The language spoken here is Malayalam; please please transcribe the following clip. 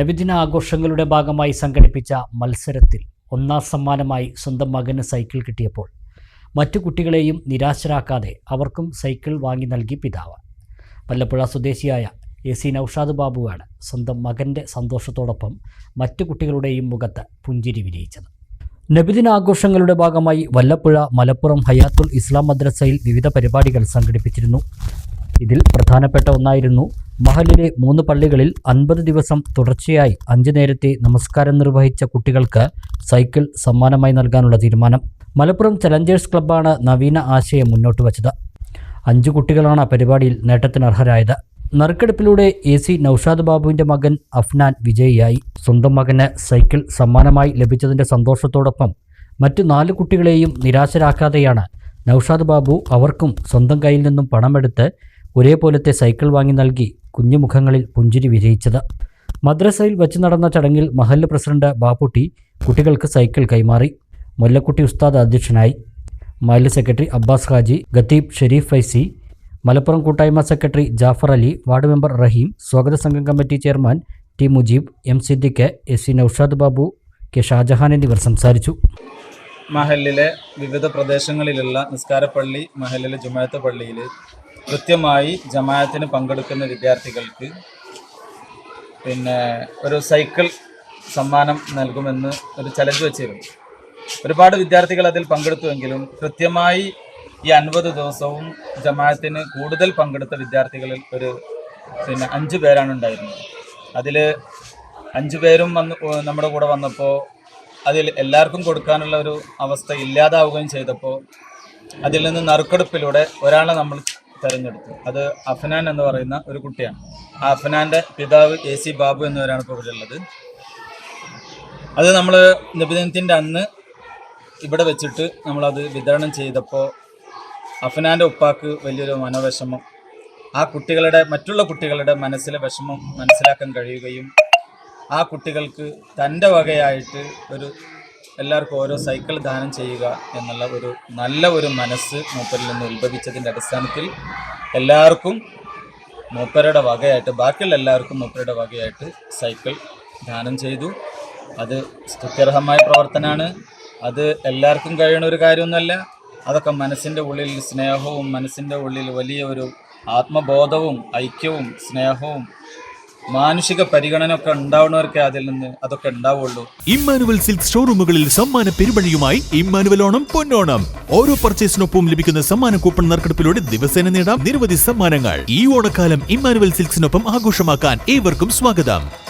നബിദിന ആഘോഷങ്ങളുടെ ഭാഗമായി സംഘടിപ്പിച്ച മത്സരത്തിൽ ഒന്നാം സമ്മാനമായി സ്വന്തം മകന് സൈക്കിൾ കിട്ടിയപ്പോൾ മറ്റു കുട്ടികളെയും നിരാശരാക്കാതെ അവർക്കും സൈക്കിൾ വാങ്ങി നൽകി പിതാവ്. വല്ലപ്പുഴ സ്വദേശിയായ എ സി നൌഷാദ് ബാബുവാണ് സ്വന്തം മകന്റെ സന്തോഷത്തോടൊപ്പം മറ്റു കുട്ടികളുടെയും മുഖത്ത് പുഞ്ചിരി വിരിയിച്ചത്. നബിദിനാഘോഷങ്ങളുടെ ഭാഗമായി വല്ലപ്പുഴ മലപ്പുറം ഹയാത്തുൽ ഇസ്ലാം മദ്രസയിൽ വിവിധ പരിപാടികൾ സംഘടിപ്പിച്ചിരുന്നു. ഇതിൽ പ്രധാനപ്പെട്ട ഒന്നായിരുന്നു മഹലിലെ മൂന്ന് പള്ളികളിൽ അൻപത് ദിവസം തുടർച്ചയായി അഞ്ചു നേരത്തെ നമസ്കാരം നിർവഹിച്ച കുട്ടികൾക്ക് സൈക്കിൾ സമ്മാനമായി നൽകാനുള്ള തീരുമാനം. മലപ്പുറം ചലഞ്ചേഴ്സ് ക്ലബ്ബാണ് നവീന ആശയം മുന്നോട്ട് വച്ചത്. അഞ്ചു കുട്ടികളാണ് പരിപാടിയിൽ നേട്ടത്തിന് അർഹരായത്. നറുക്കെടുപ്പിലൂടെ എ സി നൌഷാദ് ബാബുവിന്റെ മകൻ അഫ്നാൻ വിജയിയായി. സ്വന്തം മകന് സൈക്കിൾ സമ്മാനമായി ലഭിച്ചതിന്റെ സന്തോഷത്തോടൊപ്പം മറ്റു നാല് കുട്ടികളെയും നിരാശരാക്കാതെയാണ് നൌഷാദ് ബാബു അവർക്കും സ്വന്തം കയ്യിൽ നിന്നും പണമെടുത്ത് ഒരേപോലത്തെ സൈക്കിൾ വാങ്ങി നൽകി. കുഞ്ഞുമുഖങ്ങളിൽ പുഞ്ചിരി വിജയിച്ചത് മദ്രസയിൽ വെച്ച് നടന്ന ചടങ്ങിൽ മഹല്ല് പ്രസിഡന്റ് ബാപ്പുട്ടി കുട്ടികൾക്ക് സൈക്കിൾ കൈമാറി. മുല്ലക്കുട്ടി ഉസ്താദ് അധ്യക്ഷനായി. മഹല്ല് സെക്രട്ടറി അബ്ബാസ് ഹാജി ഖത്തീബ് ഷെരീഫ് ഫൈസി മലപ്പുറം കൂട്ടായ്മ secretary Jafar Ali ward member Rahim സ്വാഗത സംഘം committee chairman T Mujeeb M Siddique S C Noushad Babu K Shajahan എന്നിവർ സംസാരിച്ചു. മഹലിലെ വിവിധ പ്രദേശങ്ങളിലുള്ള നിസ്കാരപ്പള്ളി മഹലിലെ ജുമായത്ത് പള്ളിയിൽ കൃത്യമായി ജമാഅത്തിന് പങ്കെടുക്കുന്ന വിദ്യാർത്ഥികൾക്ക് പിന്നെ ഒരു സൈക്കിൾ സമ്മാനം നൽകുമെന്ന് ഒരു ചലഞ്ച് വെച്ചിരുന്നു. ഒരുപാട് വിദ്യാർത്ഥികൾ അതിൽ പങ്കെടുത്തുവെങ്കിലും കൃത്യമായി ഈ അൻപത് ദിവസവും ജമാഅത്തിന് കൂടുതൽ പങ്കെടുത്ത വിദ്യാർത്ഥികളിൽ ഒരു പിന്നെ അഞ്ച് പേരാണ് ഉണ്ടായിരുന്നത്. അതിൽ അഞ്ച് പേരും വന്ന് നമ്മുടെ കൂടെ വന്നപ്പോൾ അതിൽ എല്ലാവർക്കും കൊടുക്കാനുള്ള ഒരു അവസ്ഥ ഇല്ലാതാവുകയും ചെയ്തപ്പോൾ അതിൽ നിന്ന് നറുക്കെടുപ്പിലൂടെ ഒരാളെ നമ്മൾ തിരഞ്ഞെടുത്തു. അത് അഫ്നാൻ എന്ന് പറയുന്ന ഒരു കുട്ടിയാണ്. ആ അഫ്നാന്റെ പിതാവ് എ സി ബാബു എന്നിവരാണ് ഇപ്പോൾ ഇവിടെ ഉള്ളത് അത് നമ്മൾ നിബിദിനത്തിന്റെ അന്ന് ഇവിടെ വെച്ചിട്ട് നമ്മളത് വിതരണം ചെയ്തപ്പോൾ അഫ്നാന്റെ ഉപ്പാക്ക് വലിയൊരു മനോവിഷമം. ആ കുട്ടികളുടെ മറ്റുള്ള കുട്ടികളുടെ മനസ്സിലെ വിഷമം മനസ്സിലാക്കാൻ കഴിയുകയും ആ കുട്ടികൾക്ക് തന്റെ വകയായിട്ട് ഒരു എല്ലാവർക്കും ഓരോ സൈക്കിൾ ദാനം ചെയ്യുക എന്നുള്ള ഒരു നല്ല ഒരു മനസ്സ് മൂപ്പരിൽ നിന്ന് ഉത്ഭവിച്ചതിന്റെ അടിസ്ഥാനത്തിൽ എല്ലാവർക്കും മൂപ്പരുടെ വകയായിട്ട് ബാക്കിയുള്ള എല്ലാവർക്കും മൂപ്പരുടെ വകയായിട്ട് സൈക്കിൾ ദാനം ചെയ്തു. അത് സ്തുത്യർഹമായ പ്രവർത്തനമാണ്. അത് എല്ലാവർക്കും കഴിയുന്ന ഒരു കാര്യമൊന്നുമല്ല. അതൊക്കെ മനസ്സിന്റെ ഉള്ളിൽ സ്നേഹവും മനസ്സിന്റെ ഉള്ളിൽ വലിയ ഒരു ആത്മബോധവും ഐക്യവും സ്നേഹവും മാനുഷിക പരിഗണന ഒക്കെ ഉണ്ടാവുന്നവർക്ക് അതിൽ നിന്ന് അതൊക്കെ ഉണ്ടാവുള്ളൂ. ഇമ്മാനുവൽ സിൽക്ക് ഷോറൂമുകളിൽ സമ്മാന പെരുമഴയുമായി ഇമ്മാനുവൽ ഓണം പൊന്നോണം. ഓരോ പർച്ചേസിനൊപ്പം ലഭിക്കുന്ന സമ്മാന കൂപ്പൺ നറുക്കെടുപ്പിലൂടെ ദിവസേന നേടാം നിരവധി സമ്മാനങ്ങൾ. ഈ ഓണക്കാലം ഇമ്മാനുവൽ സിൽക്സിനൊപ്പം ആഘോഷമാക്കാൻ ഏവർക്കും സ്വാഗതം.